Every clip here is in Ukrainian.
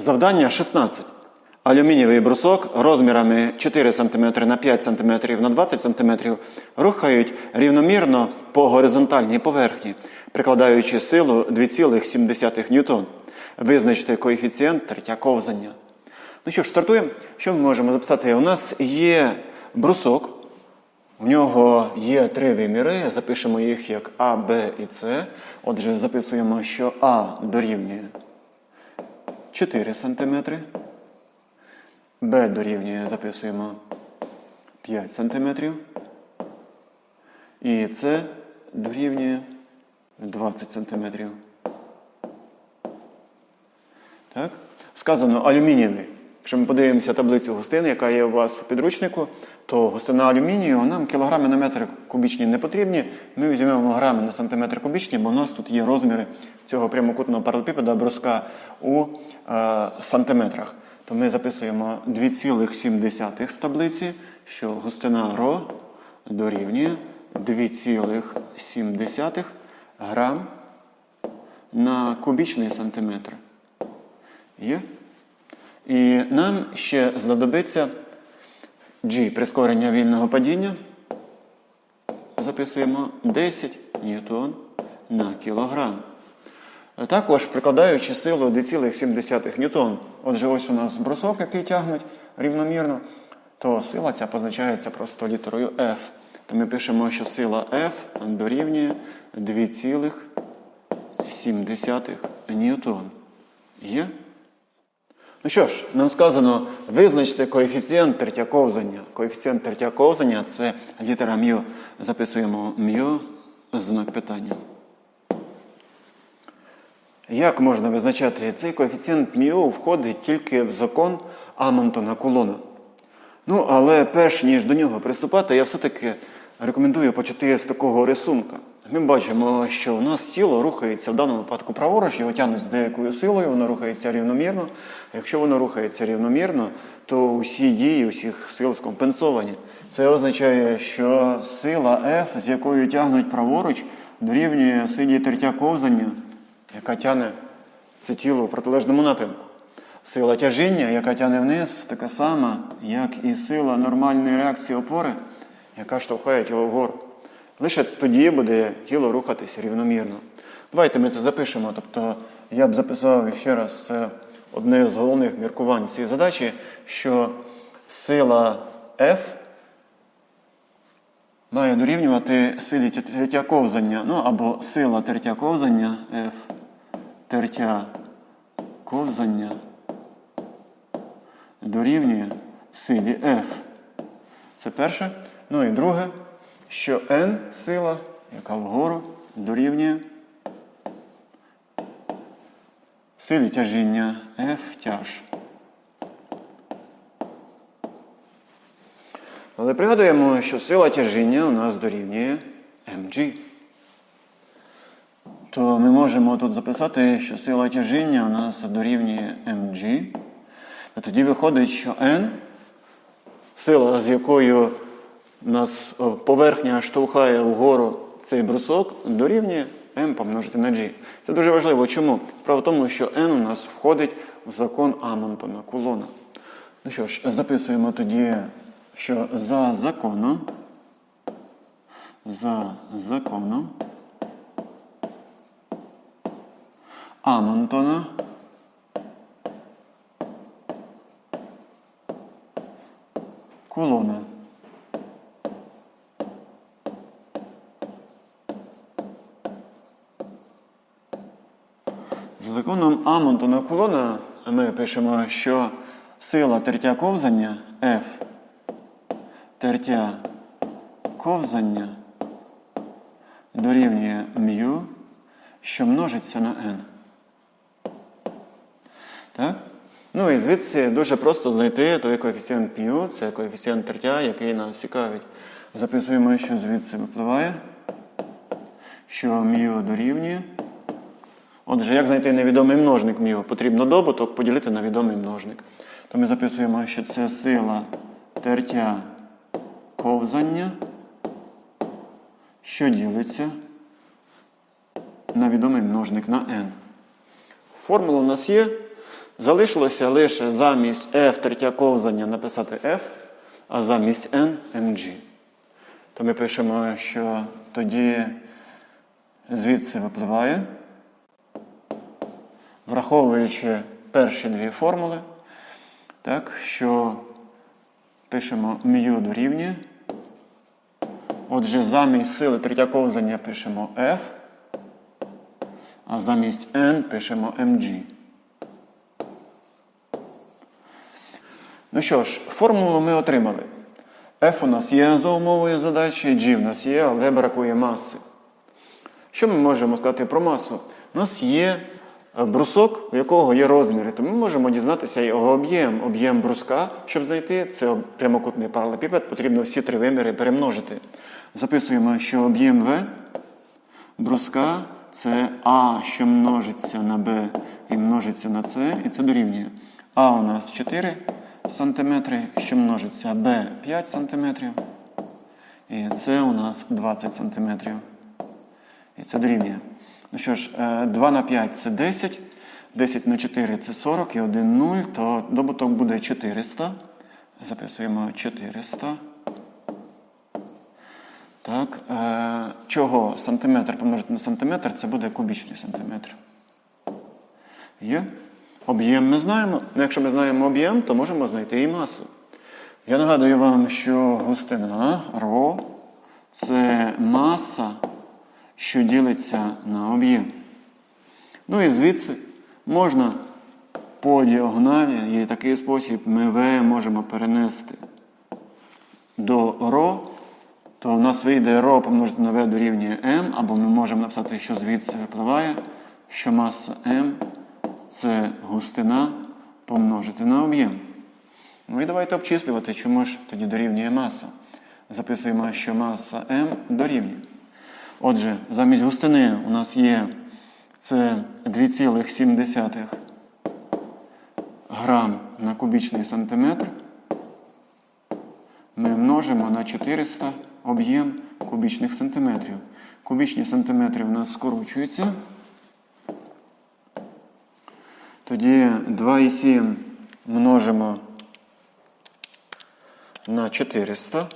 Завдання 16. Алюмінієвий брусок розмірами 4 см на 5 см на 20 см рухають рівномірно по горизонтальній поверхні, прикладаючи силу 2,7 ньютон. Визначте коефіцієнт тертя ковзання. Ну що ж, стартуємо. Що ми можемо записати? У нас є брусок. В нього є три виміри, запишемо їх як А, Б і С. Отже, записуємо, що А дорівнює 4 см. Б дорівнює, записуємо 5 см. І С дорівнює 20 см. Так? Сказано алюмінієвий. Якщо ми подивимося таблицю густини, яка є у вас у підручнику, то густина алюмінію нам кілограми на метр кубічні не потрібні. Ми візьмемо грами на сантиметр кубічні, бо у нас тут є розміри цього прямокутного паралепіпеда бруска у сантиметрах. То ми записуємо 2,7 з таблиці, що густина ро дорівнює 2,7 грам на кубічний сантиметр. Є? І нам ще знадобиться G прискорення вільного падіння. Записуємо 10 ньютон на кілограм. А Також прикладаючи силу 2,7 ньютон. Отже, ось у нас брусок, який тягнуть рівномірно, то сила ця позначається просто літерою F. То ми пишемо, що сила F дорівнює 2,7 ньютон. Є? Ну що ж, нам сказано, визначте коефіцієнт тертя ковзання. Коефіцієнт тертя ковзання це літера м'ю. Записуємо м'ю, знак питання. Як можна визначати цей коефіцієнт м'ю входить тільки в закон Амонтона Кулона. Ну, але перш ніж до нього приступати, я все-таки рекомендую почати з такого рисунка. Ми бачимо, що у нас тіло рухається в даному випадку праворуч, його тягнуть з деякою силою, воно рухається рівномірно. Якщо воно рухається рівномірно, то усі дії усіх сил скомпенсовані. Це означає, що сила F, з якою тягнуть праворуч, дорівнює силі тертя ковзання, яка тягне це тіло в протилежному напрямку. Сила тяжіння, яка тягне вниз, така сама, як і сила нормальної реакції опори, яка штовхає тіло вгору. Лише тоді буде тіло рухатися рівномірно. Давайте ми це запишемо. Тобто я б записав ще раз це одне з головних міркувань цієї задачі, що сила F має дорівнювати силі тертя ковзання, ну або сила тертя ковзання F тертя ковзання дорівнює силі F. Це перше. Ну і друге, що N сила, яка вгору дорівнює силі тяжіння F тяж. Але пригадуємо, що сила тяжіння у нас дорівнює mg. То ми можемо тут записати, що сила тяжіння у нас дорівнює mg. А тоді виходить, що n, сила, з якою нас поверхня штовхає вгору цей брусок, дорівнює m помножити на g. Це дуже важливо. Чому? Справа в тому, що n у нас входить в закон Амонтона Кулона. Ну що ж, записуємо тоді, що за законом, за законом Амонтона Кулона. За законом Амонтона Кулона ми пишемо, що сила тертя ковзання F тертя ковзання дорівнює μ, що множиться на n. Так? Ну і звідси дуже просто знайти той коефіцієнт μ, це коефіцієнт тертя, який нас цікавить. Записуємо, що звідси випливає, що μ дорівнює. Отже, як знайти невідомий множник μ? Потрібно добуток поділити на відомий множник. То ми записуємо, що це сила тертя ковзання, що ділиться на відомий множник на n. Формула у нас є. Залишилося лише замість F третя ковзання написати F, а замість N mg. То ми пишемо, що тоді звідси випливає, враховуючи перші дві формули, так, що пишемо μ дорівнює. Отже, замість сили третя ковзання пишемо F, а замість N пишемо mg. Ну що ж, формулу ми отримали. F у нас є за умовою задачі, G в нас є, але бракує маси. Що ми можемо сказати про масу? У нас є е, брусок, у якого є розміри, то ми можемо дізнатися його об'єм. Об'єм бруска, щоб знайти, це прямокутний паралепіпед, потрібно всі три виміри перемножити. Записуємо, що об'єм В бруска це А, що множиться на Б і множиться на С, і це дорівнює. А у нас 4 см, що множиться Б 5 см, і С у нас 20 см. І це дорівнює. Ну що ж, е, 2 на 5 це 10, 10 на 4 це 40 і 1 0, то добуток буде 400. Записуємо 400. Так, е, чого сантиметр помножити на сантиметр, це буде кубічний сантиметр. Є? Об'єм ми знаємо. Ну, Якщо ми знаємо об'єм, то можемо знайти і масу. Я нагадую вам, що густина ρ це маса, що ділиться на об'єм. Ну і звідси можна по діагоналі, є такий спосіб, ми В можемо перенести до ρ, то в нас вийде ρ помножити на V дорівнює m, або ми можемо написати, що звідси випливає, що маса m це густина помножити на об'єм. Ну і давайте обчислювати, чому ж тоді дорівнює маса. Записуємо, що маса m дорівнює. Отже, замість густини у нас є це 2,7 грам на кубічний сантиметр. Ми множимо на 400 об'єм кубічних сантиметрів. Кубічні сантиметри у нас скорочуються. Тоді 2,7 множимо на 400.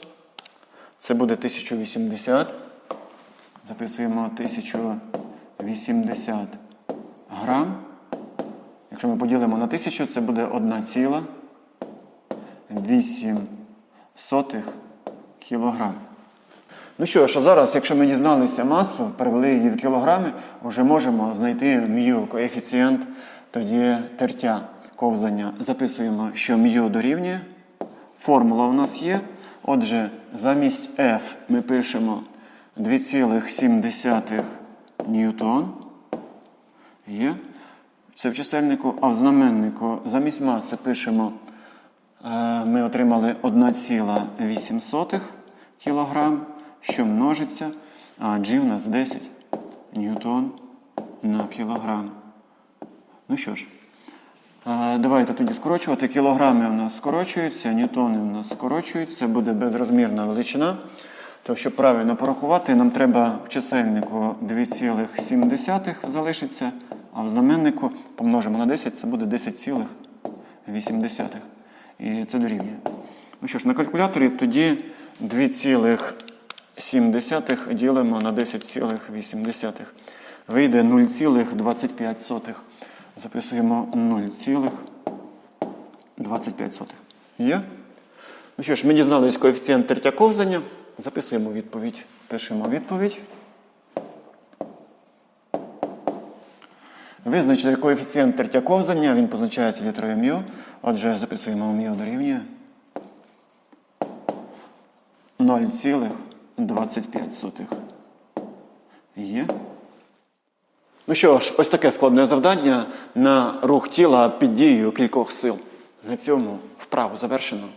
Це буде 1080. Записуємо 1080 грам. Якщо ми поділимо на 1000, це буде 1,8 кілограм. Ну що ж, а зараз, якщо ми дізналися масу, перевели її в кілограми, вже можемо знайти м'ю коефіцієнт тоді тертя ковзання. Записуємо, що м'ю дорівнює. Формула у нас є. Отже, замість F ми пишемо 2,7 ньютон. Є. Це в чисельнику, а в знаменнику замість маси пишемо, е, ми отримали 1,8 кг, що множиться, а G у нас 10 ньютон на кілограм. Ну що ж, давайте тоді скорочувати. Кілограми у нас скорочуються, ньютони у нас скорочуються, буде безрозмірна величина. То, щоб правильно порахувати, нам треба в чисельнику 2,7 залишиться, а в знаменнику помножимо на 10, це буде 10,8. І це дорівнює. Ну що ж, на калькуляторі тоді 2,7 ділимо на 10,8. Вийде 0,25. Записуємо 0,25. Є? Ну що ж, ми дізнались коефіцієнт тертя ковзання. Записуємо відповідь. Пишемо відповідь. Визначили коефіцієнт тертя ковзання, він позначається літерою м'ю. Отже, записуємо м'ю дорівнює 0,25. Є. Ну що ж, ось таке складне завдання на рух тіла під дією кількох сил. На цьому вправу завершено.